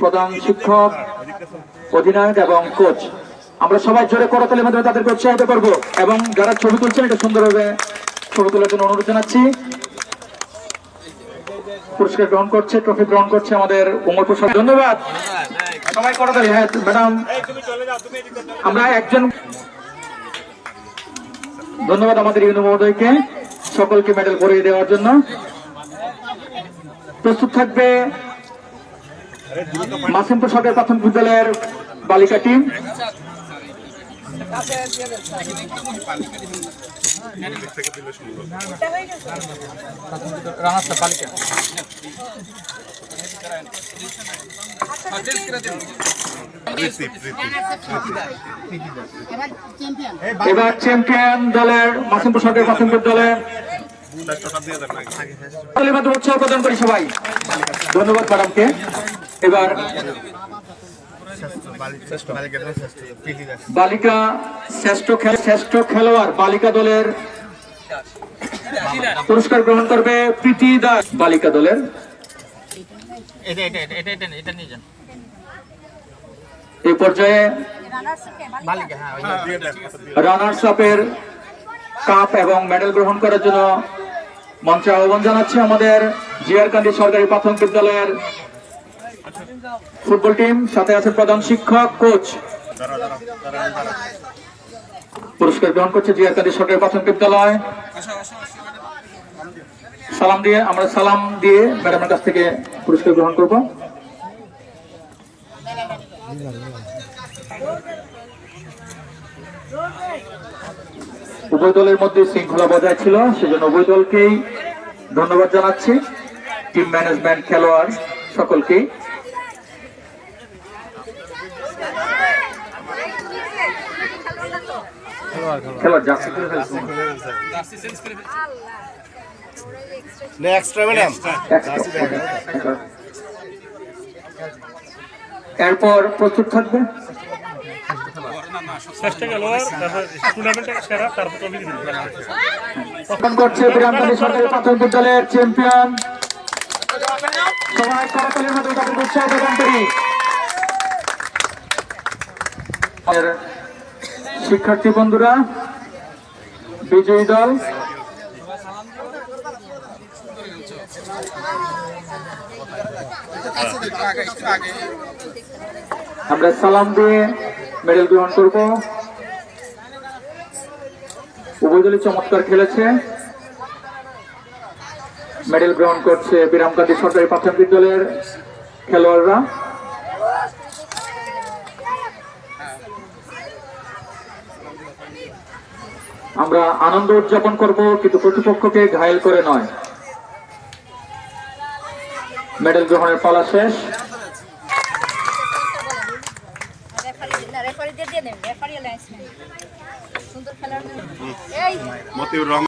প্রধান শিক্ষক, অধিনায়ক এবং কোচ। আমরা সবাই জোরে করতালের মাধ্যমে তাদেরকে উৎসাহিত করব এবং যারা ছবি তুলছেন এটা সুন্দরভাবে ছবি তোলার জন্য অনুরোধ জানাচ্ছি। পুরস্কার গ্রহণ করছে, ট্রফি গ্রহণ করছে আমাদের উমর প্রসাদ। ধন্যবাদ। সবাই করতালি। হ্যাঁ ম্যাডাম, আমরা একজন ধন্যবাদ আমাদের ইউনো মহোদয়কে সকলকে মেডেল পরিয়ে দেওয়ার জন্য। প্রস্তুত থাকবে মাসিমপুর সরকারি প্রাথমিক বিদ্যালয়ের বালিকা টিম এবার চ্যাম্পিয়ন দলের মাসিমপুর সরকারি প্রাথমিক বিদ্যালয়ের উৎসাহ প্রদান করি সবাই। ধন্যবাদ ম্যাডামকে এবার বালিকা শ্রেষ্ঠ শ্রেষ্ঠ খেলোয়াড় বালিকা দলের পুরস্কার গ্রহণ করবে প্রীতি দাস। বালিকা দলের এই পর্যায়ে রানার্স আপের কাপ এবং মেডেল গ্রহণ করার জন্য মঞ্চে আহ্বান জানাচ্ছি আমাদের জিয়ারকান্দি সরকারি প্রাথমিক বিদ্যালয়ের ফুটবল টিম, সাথে আছে প্রধান শিক্ষক, কোচ। পুরস্কার গ্রহণ করছে জিয়ারকান্দি সরকারি প্রাথমিক বিদ্যালয়। সালাম দিয়ে, আমরা সালাম দিয়ে ম্যাডামের কাছ থেকে পুরস্কার গ্রহণ করব। উভয় দলের মধ্যে শৃঙ্খলা বজায় ছিল, সেজন্য উভয় দলকেই ধন্যবাদ জানাচ্ছি। টিম ম্যানেজমেন্ট, খেলোয়াড় সকলকেই। খেলোয়াড় জার্সি করে ফেলছে। নেক্সট ম্যাডাম এরপর প্রস্তুত থাকবে। করছে বিরামকালী সরকারি প্রাথমিক বিদ্যালয়ের চ্যাম্পিয়ন সবাই করতালির মধ্যে তাদের উৎসাহ প্রদান করি। আমাদের শিক্ষার্থী বন্ধুরা, বিজয়ী দল। আমরা সালাম দিয়ে মেডেল গ্রহণ করব। উভয় দলই চমৎকার খেলেছে। মেডেল গ্রহণ করছে বিরামকান্দি সরকারি প্রাথমিক বিদ্যালয়ের খেলোয়াড়রা। আমরা আনন্দ উদযাপন করব কিন্তু প্রতিপক্ষকে ঘায়ল করে নয়। মেডেল গ্রহণের পালা শেষ। সুন্দর খেলার মতিউর রহমান।